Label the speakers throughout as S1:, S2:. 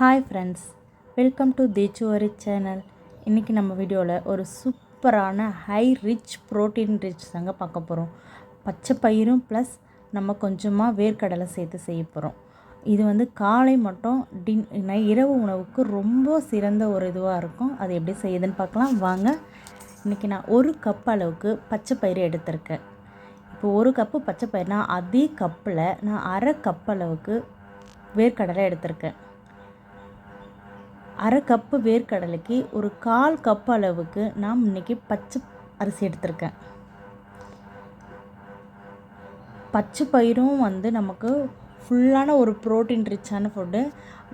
S1: Hi friends welcome to தேச்சுவரி channel இன்றைக்கி நம்ம வீடியோவில் ஒரு சூப்பரான ஹை ரிச் ப்ரோட்டீன் ரிச் தாங்க பார்க்க போகிறோம் பச்சை பயிரும் ப்ளஸ் நம்ம கொஞ்சமாக வேர்க்கடலை சேர்த்து செய்ய போகிறோம் இது வந்து காலை மட்டும் டின் இரவு உணவுக்கு ரொம்ப சிறந்த ஒரு இதுவாக இருக்கும். அது எப்படி செய்யுதுன்னு பார்க்கலாம். வாங்க இன்றைக்கி நான் ஒரு கப் அளவுக்கு பச்சை பயிறு எடுத்திருக்கேன். இப்போ ஒரு கப்பு பச்சை பயிர்னா அதே கப்பில் நான் அரை கப் அளவுக்கு வேர்க்கடலை எடுத்திருக்கேன். அரை கப்பு வேர்க்கடலைக்கு ஒரு கால் கப் அளவுக்கு நான் இன்றைக்கி பச்சை அரிசி எடுத்திருக்கேன். பச்சை பயிரும் வந்து நமக்கு ஃபுல்லான ஒரு ப்ரோட்டீன் ரிச்சான ஃபுட்டு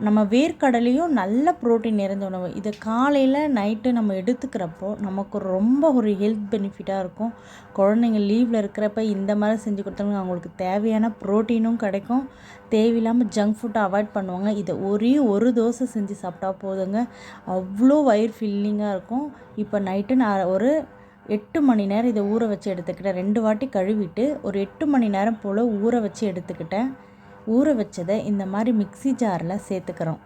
S1: நம்ம வேர்க்கடலையும் நல்ல ப்ரோட்டீன் நிறைந்த உணவு. இதை காலையில் நைட்டு நம்ம எடுத்துக்கிறப்போ நமக்கு ரொம்ப ஒரு ஹெல்த் பெனிஃபிட்டாக இருக்கும். குழந்தைங்க லீவில் இருக்கிறப்ப இந்த மாதிரி செஞ்சு கொடுத்தோம்னா அவங்களுக்கு தேவையான ப்ரோட்டீனும் கிடைக்கும். தேவையில்லாமல் ஜங்க் ஃபுட்டை அவாய்ட் பண்ணுவாங்க. இதை ஒரே ஒரு தோசை செஞ்சு சாப்பிட்டா போதுங்க. அவ்வளோ வயிறு ஃபில்லிங்காக இருக்கும். இப்போ நைட்டு நான் ஒரு எட்டு மணி நேரம் இதை ஊற வச்சு எடுத்துக்கிட்டேன். ரெண்டு வாட்டி கழுவிட்டு ஒரு எட்டு மணி நேரம் போல் ஊற வச்சு எடுத்துக்கிட்டேன். ஊற வச்சதை இந்த மாதிரி மிக்ஸி ஜாரில் சேர்த்துக்கிறோம்.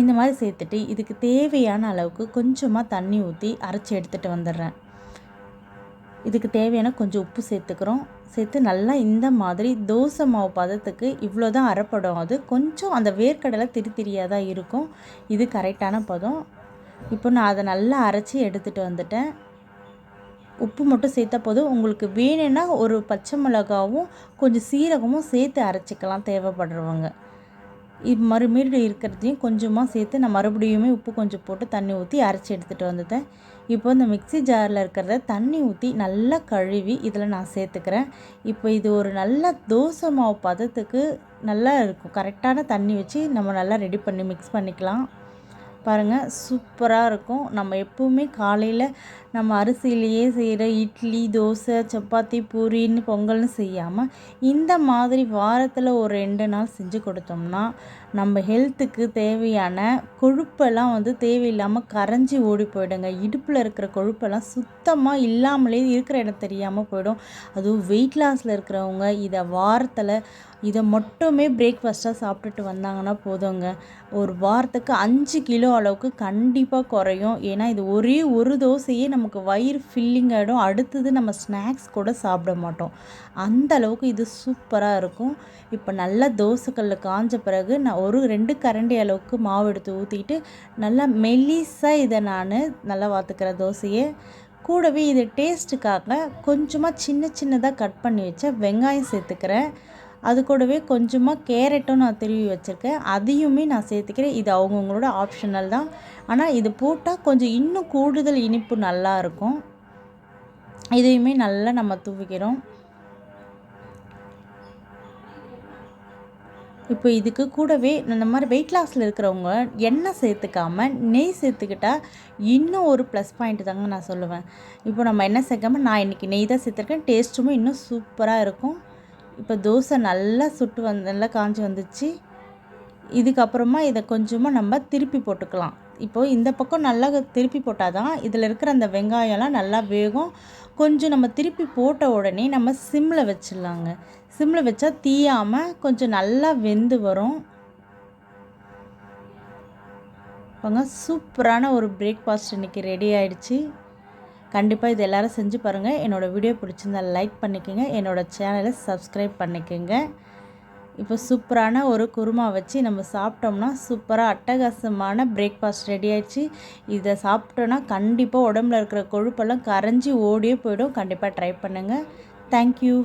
S1: இந்த மாதிரி சேர்த்துட்டு இதுக்கு தேவையான அளவுக்கு கொஞ்சமாக தண்ணி ஊற்றி அரைச்சி எடுத்துகிட்டு வந்துடுறேன். இதுக்கு தேவையான கொஞ்சம் உப்பு சேர்த்துக்கிறோம். சேர்த்து நல்லா இந்த மாதிரி தோசை மாவு பதத்துக்கு இவ்வளோ தான் அரைப்படும். அது கொஞ்சம் அந்த வேர்க்கடலை திரி திரியாக தான் இருக்கும். இது கரெக்டான பதம். இப்போ நான் அதை நல்லா அரைச்சி எடுத்துகிட்டு வந்துட்டேன். உப்பு மட்டும் சேர்த்தா போதும். உங்களுக்கு வேணும்னா ஒரு பச்சை மிளகாவும் கொஞ்சம் சீரகமும் சேர்த்து அரைச்சிக்கலாம் தேவைப்படுறவங்க. இது மறுபடியும் இருக்கிறதையும் கொஞ்சமாக சேர்த்து நான் மறுபடியுமே உப்பு கொஞ்சம் போட்டு தண்ணி ஊற்றி அரைச்சி எடுத்துகிட்டு வந்துட்டேன். இப்போ இந்த மிக்ஸி ஜாரில் இருக்கிறத தண்ணி ஊற்றி நல்லா கழுவி இதில் நான் சேர்த்துக்கிறேன். இப்போ இது ஒரு நல்ல தோசை மாவு பதத்துக்கு நல்லா இருக்கும். கரெக்டான தண்ணி வச்சு நம்ம நல்லா ரெடி பண்ணி மிக்ஸ் பண்ணிக்கலாம். பாருங்கள் சூப்பராக இருக்கும். நம்ம எப்போவுமே காலையில் நம்ம அரிசியிலேயே செய்கிற இட்லி தோசை சப்பாத்தி பூரின்னு பொங்கல்னு செய்யாமல் இந்த மாதிரி வாரத்தில் ஒரு ரெண்டு நாள் செஞ்சு கொடுத்தோம்னா நம்ம ஹெல்த்துக்கு தேவையான கொழுப்பெல்லாம் வந்து தேவையில்லாமல் கரைஞ்சி ஓடி போயிடுங்க. இடுப்பில் இருக்கிற கொழுப்பெல்லாம் சுத்தமாக இல்லாமலே இருக்கிற இடம் தெரியாமல் போயிடும். அதுவும் வெயிட் லாஸில் இருக்கிறவங்க இதை வாரத்தில் இதை மட்டுமே பிரேக்ஃபாஸ்ட்டாக சாப்பிட்டுட்டு வந்தாங்கன்னா போதுங்க. ஒரு வாரத்துக்கு அஞ்சு கிலோ அளவுக்கு கண்டிப்பாக குறையும். ஏன்னா இது ஒரே ஒரு தோசையே நமக்கு வயிறு ஃபில்லிங் ஆகிடும் அடுத்தது நம்ம ஸ்நாக்ஸ் கூட சாப்பிட மாட்டோம். அந்த அளவுக்கு இது சூப்பராக இருக்கும். இப்போ நல்லா தோசைக்கல்ல காஞ்ச பிறகு நான் ஒரு ரெண்டு கரண்டி அளவுக்கு மாவு எடுத்து ஊற்றிட்டு நல்லா மெல்லிஸாக இதை நான் நல்லா வாத்துக்கிற தோசையை. கூடவே இது டேஸ்ட்டுக்காக கொஞ்சமாக சின்ன சின்னதாக கட் பண்ணி வச்ச வெங்காயம் சேர்த்துக்கிறேன். அது கூடவே கொஞ்சமாக கேரட்டும் நான் திருவி வச்சுருக்கேன். அதையுமே நான் சேர்த்துக்கிறேன். இது அவங்கவுங்களோட ஆப்ஷனல் தான். ஆனால் இது போட்டால் கொஞ்சம் இன்னும் கூடுதல் இனிப்பு நல்லா இருக்கும். இதையுமே நல்லா நம்ம தூவிக்கிறோம். இப்போ இதுக்கு கூடவே இந்த மாதிரி வெயிட் லாஸில் இருக்கிறவங்க எண்ணெய் சேர்த்துக்காம நெய் சேர்த்துக்கிட்டால் இன்னும் ஒரு ப்ளஸ் பாயிண்ட் தாங்க நான் சொல்லுவேன். இப்போ நம்ம எண்ணெய் சேர்க்காம நான் இன்றைக்கி நெய் தான் சேர்த்துருக்கேன். டேஸ்ட்டுமே இன்னும் சூப்பராக இருக்கும். இப்போ தோசை நல்லா சுட்டு வந்து நல்லா காஞ்சி வந்துச்சு. இதுக்கப்புறமா இதை கொஞ்சமாக நம்ம திருப்பி போட்டுக்கலாம். இப்போது இந்த பக்கம் நல்லா திருப்பி போட்டால் தான் இதில் இருக்கிற அந்த வெங்காயம்லாம் நல்லா வேகும். கொஞ்சம் நம்ம திருப்பி போட்ட உடனே நம்ம சிம்மில் வச்சிடலாங்க. சிம்மில் வச்சா தீயாமல் கொஞ்சம் நல்லா வெந்து வரும். பாங்க சூப்பரான ஒரு பிரேக்ஃபாஸ்ட் இன்றைக்கி ரெடி ஆயிடுச்சு. கண்டிப்பாக இது எல்லோரும் செஞ்சு பாருங்கள் என்னோடய வீடியோ பிடிச்சிருந்தா லைக் பண்ணிக்கோங்க. என்னோடய சேனலை சப்ஸ்கிரைப் பண்ணிக்கோங்க. இப்போ சூப்பரான ஒரு குருமா வச்சு நம்ம சாப்பிட்டோம்னா சூப்பராக அட்டகாசமான பிரேக்ஃபாஸ்ட் ரெடி ஆயிடுச்சு. இதை சாப்பிட்டோன்னா கண்டிப்பாக உடம்புல இருக்கிற கொழுப்பெல்லாம் கரைஞ்சி ஓடியே போயிடும். கண்டிப்பாக ட்ரை பண்ணுங்கள் தேங்க்யூ